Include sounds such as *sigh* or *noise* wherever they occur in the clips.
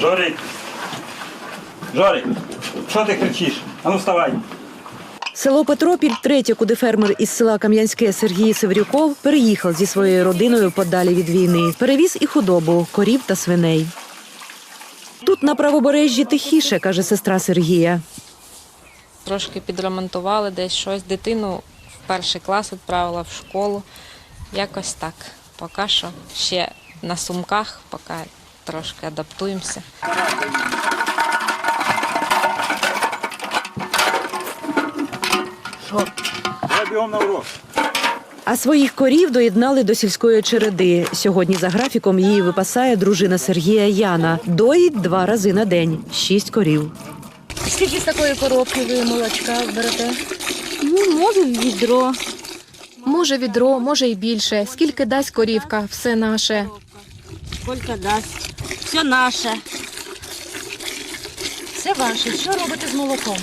Жорик. Жорик, що ти кричиш? Ану вставай. Село Петропіль, третє, куди фермер із села Кам'янське Сергій Севрюков переїхав зі своєю родиною подалі від війни. Перевіз і худобу, корів та свиней. Тут на правобережжі тихіше, каже сестра Сергія. Трошки підремонтували десь щось. Дитину в перший клас відправила в школу. Якось так. Поки що ще на сумках, поки трошки адаптуємося. Я бігом на урок. А своїх корів доєднали до сільської череди. Сьогодні за графіком її випасає дружина Сергія Яна. Доїть два рази на день шість корів. Скільки з такої коробки ви молочка берете? Ну, може, відро. Може відро, може і більше. Скільки дасть корівка, все наше. Скільки дасть. Все наше. Все ваше. Що робите з молоком?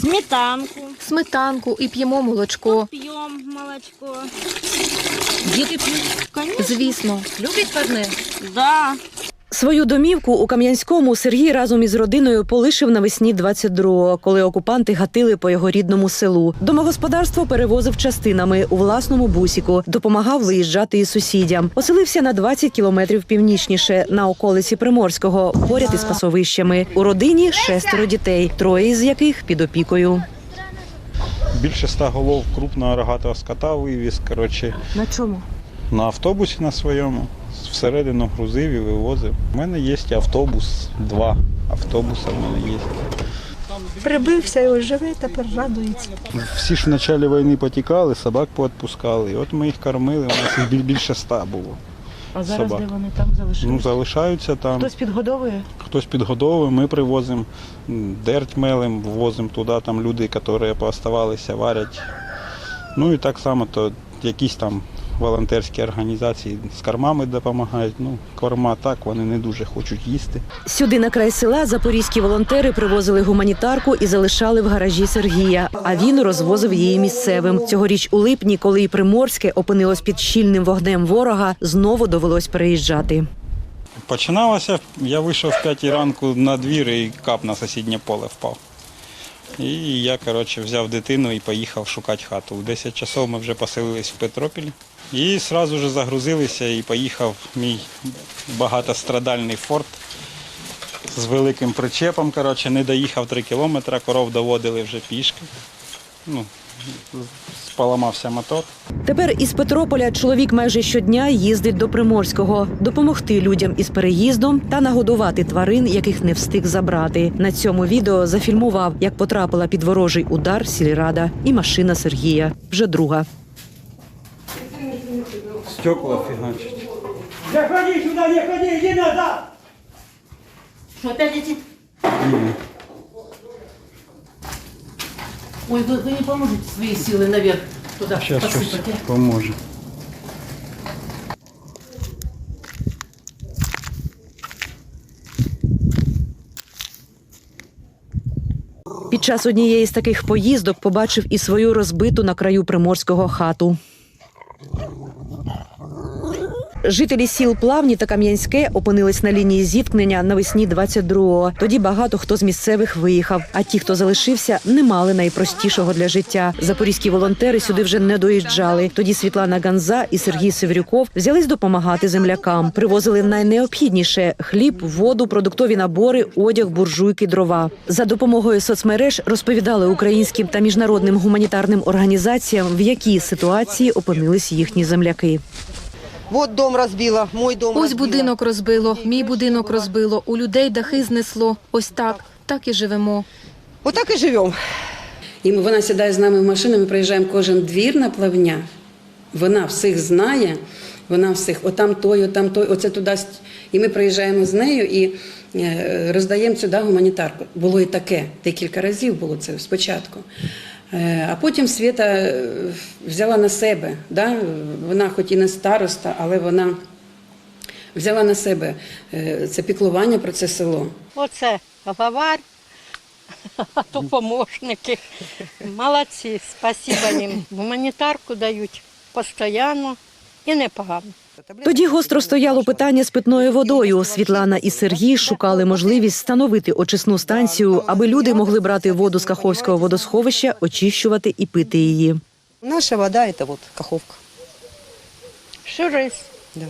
Сметанку. Сметанку і п'ємо молочко. П'ємо молочко. Діти п'ють? Звісно. Любить парне? Да. Свою домівку у Кам'янському Сергій разом із родиною полишив навесні 22-го, коли окупанти гатили по його рідному селу. Домогосподарство перевозив частинами у власному бусіку, допомагав виїжджати і сусідям. Оселився на 20 кілометрів північніше на околиці Приморського, поряд із пасовищами. У родині шестеро дітей, троє із яких під опікою. Більше ста голов крупного рогатого скота вивіз. Коротше, На чому? на автобусі на своєму. Всередину грузив і вивозив. У мене є автобус, два автобуси в мене є. Прибився і живе, тепер радується. Всі ж в початку війни потікали, собак поотпускали. І от ми їх кормили, у нас їх більше ста було. А зараз Собак. де вони там залишилися? Ну, залишаються там. Хтось підгодовує? Хтось підгодовує, ми привозимо, дерть мелим, ввозимо туди, там люди, які пооставалися, варять. Ну і так само то якісь там волонтерські організації з кормами допомагають. Ну, корма так, вони не дуже хочуть їсти. Сюди на край села запорізькі волонтери привозили гуманітарку і залишали в гаражі Сергія. А він розвозив її місцевим. Цьогоріч у липні, коли і Приморське опинилось під щільним вогнем ворога, знову довелось переїжджати. Починалося, я вийшов в 5 ранку на двір і кап на сусіднє поле впав. І я, коротше, взяв дитину і поїхав шукати хату. У 10 часов ми вже поселились в Петропіль. І одразу ж загрузилися і поїхав мій багатострадальний форт з великим причепом. Коротше, не доїхав 3 кілометри, коров доводили вже пішки. Ну, поламався мотор. Тепер із Петрополя чоловік майже щодня їздить до Приморського, допомогти людям із переїздом та нагодувати тварин, яких не встиг забрати. На цьому відео зафільмував, як потрапила під ворожий удар сільрада і машина Сергія. Вже друга. Стекла фігачить. Не ходи сюди, не ходи, йди назад! Опять эти... Ой, ви, вы не поможете свої сили наверх туди Зараз щось Сейчас поможе. Під час однієї з таких поїздок побачив і свою розбиту на краю приморського хату. Жителі сіл Плавні та Кам'янське опинились на лінії зіткнення навесні 22-го. Тоді багато хто з місцевих виїхав. А ті, хто залишився, не мали найпростішого для життя. Запорізькі волонтери сюди вже не доїжджали. Тоді Світлана Ганза і Сергій Севрюков взялись допомагати землякам. Привозили найнеобхідніше: хліб, воду, продуктові набори, одяг, буржуйки, дрова. За допомогою соцмереж розповідали українським та міжнародним гуманітарним організаціям, в якій ситуації опинились їхні земляки. Вот дом разбила, мой дом Ось будинок розбило, мій будинок розбило, у людей дахи знесло. Ось так. Так і живемо. Вот так и живем. І вона сідає з нами в машину, ми приїжджаємо кожен двір на плавня. Вона всіх знає, вона всіх, отам той, отам той, оце туди. І ми приїжджаємо з нею і е, роздаємо сюди гуманітарку. Було і таке, декілька разів було це спочатку. Е, А потім Свята е, взяла на себе. Да? Вона хоч і не староста, але вона взяла на себе е, це піклування про це село. Оце главарь, а *laughs* то помощники. Молодці, спасибо їм. Гуманітарку дають постійно і непогано. Тоді гостро стояло питання з питною водою. Світлана і Сергій шукали можливість встановити очисну станцію, аби люди могли брати воду з Каховського водосховища, очищувати і пити її. Наша вода це вот каховка. Шурис. Да.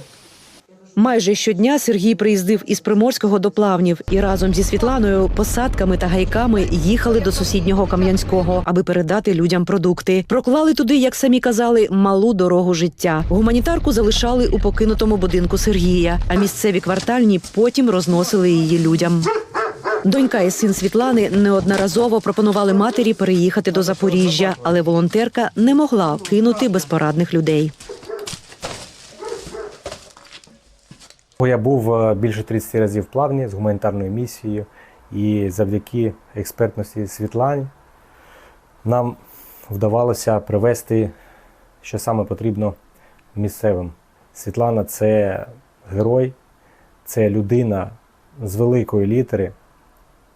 Майже щодня Сергій приїздив із Приморського до Плавнів і разом зі Світланою посадками та гайками їхали до сусіднього Кам'янського, аби передати людям продукти. Проклали туди, як самі казали, малу дорогу життя. Гуманітарку залишали у покинутому будинку Сергія, а місцеві квартальні потім розносили її людям. Донька і син Світлани неодноразово пропонували матері переїхати до Запоріжжя, але волонтерка не могла кинути безпорадних людей. Я був е, більше 30 разів в плавні з гуманітарною місією, і завдяки експертності Світлані нам вдавалося привести, що саме потрібно місцевим. Світлана це герой, це людина з великої літери,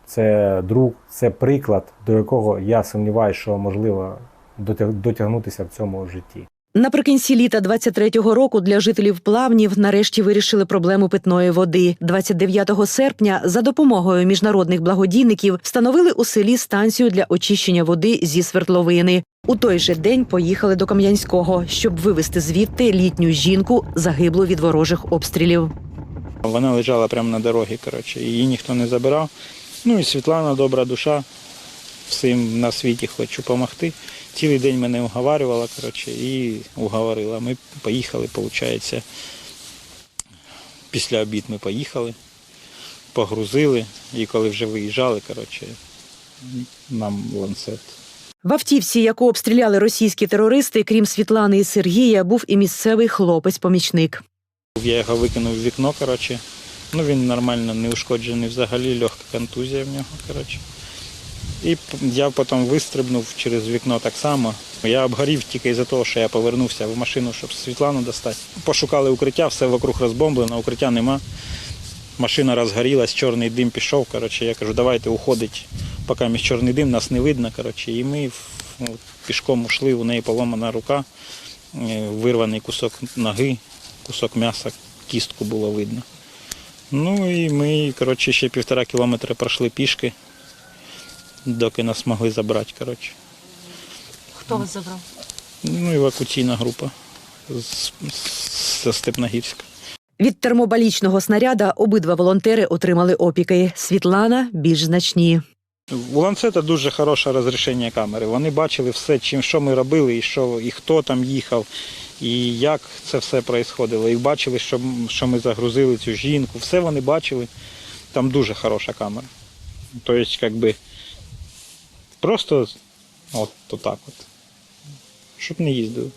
це друг, це приклад, до якого я сумніваюся, що можливо дотягнутися в цьому житті. Наприкінці літа 23-го року для жителів плавнів нарешті вирішили проблему питної води. 29 серпня за допомогою міжнародних благодійників встановили у селі станцію для очищення води зі свердловини. У той же день поїхали до Кам'янського, щоб вивезти звідти літню жінку, загиблу від ворожих обстрілів. Вона лежала прямо на дорогі, коротше, її ніхто не забирав. Ну і Світлана добра душа, всім на світі хочу допомогти. Цілий день мене уговарювала, коротше, і уговорила. Ми поїхали, виходить, після обід ми поїхали, погрузили, і коли вже виїжджали, коротше, нам ланцет. В автівці, яку обстріляли російські терористи, крім Світлани і Сергія, був і місцевий хлопець-помічник. Я його викинув в вікно, коротше. Ну він нормально не ушкоджений взагалі, легка контузія в нього. коротше. І я потім вистрибнув через вікно так само. Я обгорів тільки із-за того, що я повернувся в машину, щоб Світлану достати. Пошукали укриття, все вокруг розбомблено, укриття нема. Машина розгорілась, чорний дим пішов. Коротше, я кажу, давайте уходить, поки між чорний дим, нас не видно. Коротше, і ми ну, пішком ушли, у неї поломана рука, е, вирваний кусок ноги, кусок м'яса, кістку було видно. Ну і ми, коротше, ще півтора кілометра пройшли пішки, доки нас могли забрати. Коротше. Хто вас забрав? Ну, евакуаційна група з, з, з Степногірська. Від термобалічного снаряда обидва волонтери отримали опіки. Світлана більш значні. У ланцета дуже хороше розрішення камери. Вони бачили все, чим що ми робили, і що і хто там їхав, і як це все відбувалося. І бачили, що, що ми загрузили цю жінку. Все вони бачили. Там дуже хороша камера. Тобто, як би, просто от, отак от. Щоб не їздили.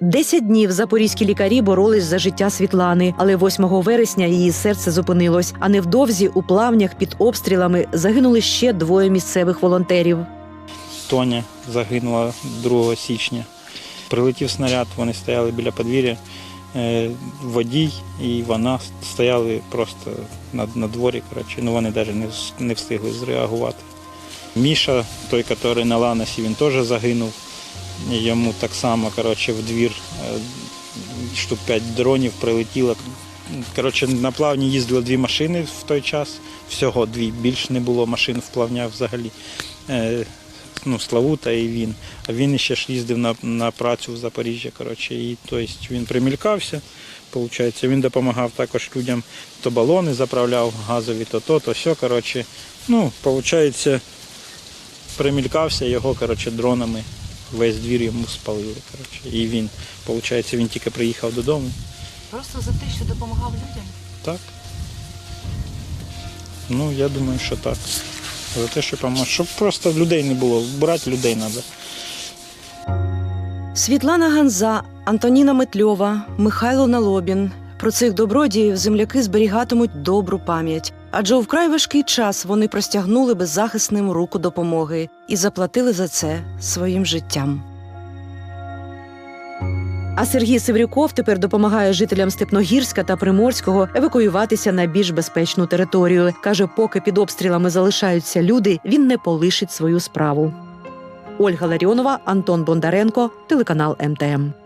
Десять днів запорізькі лікарі боролись за життя Світлани, але 8 вересня її серце зупинилось. А невдовзі у плавнях під обстрілами загинули ще двоє місцевих волонтерів. Тоня загинула 2 січня. Прилетів снаряд, вони стояли біля подвір'я. Е, Водій і вона стояли просто на, на дворі. Коротше. Ну, вони навіть не, не встигли зреагувати. Міша, той, який на Ланосі, він теж загинув. Йому так само коротше, в двір е, штук 5 дронів прилетіло. Коротше, на плавні їздили дві машини в той час. Всього дві. Більш не було машин в плавнях взагалі. Е, ну, Славута і він. А він ще ж їздив на, на працю в Запоріжжя. Коротше, і тобто, він примількався. Получається, він допомагав також людям, то балони заправляв газові, то то, то все. Коротше. Ну, виходить, примількався його коротше, дронами. Весь двір йому спалили. Коротше. І він, виходить, він тільки приїхав додому. Просто за те, що допомагав людям. Так. Ну, я думаю, що так. За те, що поможе. Щоб просто людей не було. Брати людей треба. Світлана Ганза, Антоніна Метльова, Михайло Налобін. Про цих добродіїв земляки зберігатимуть добру пам'ять. Адже у вкрай важкий час вони простягнули беззахисним руку допомоги і заплатили за це своїм життям. А Сергій Севрюков тепер допомагає жителям Степногірська та Приморського евакуюватися на більш безпечну територію. каже, поки під обстрілами залишаються люди, він не полишить свою справу. Ольга Ларіонова, Антон Бондаренко, телеканал МТМ.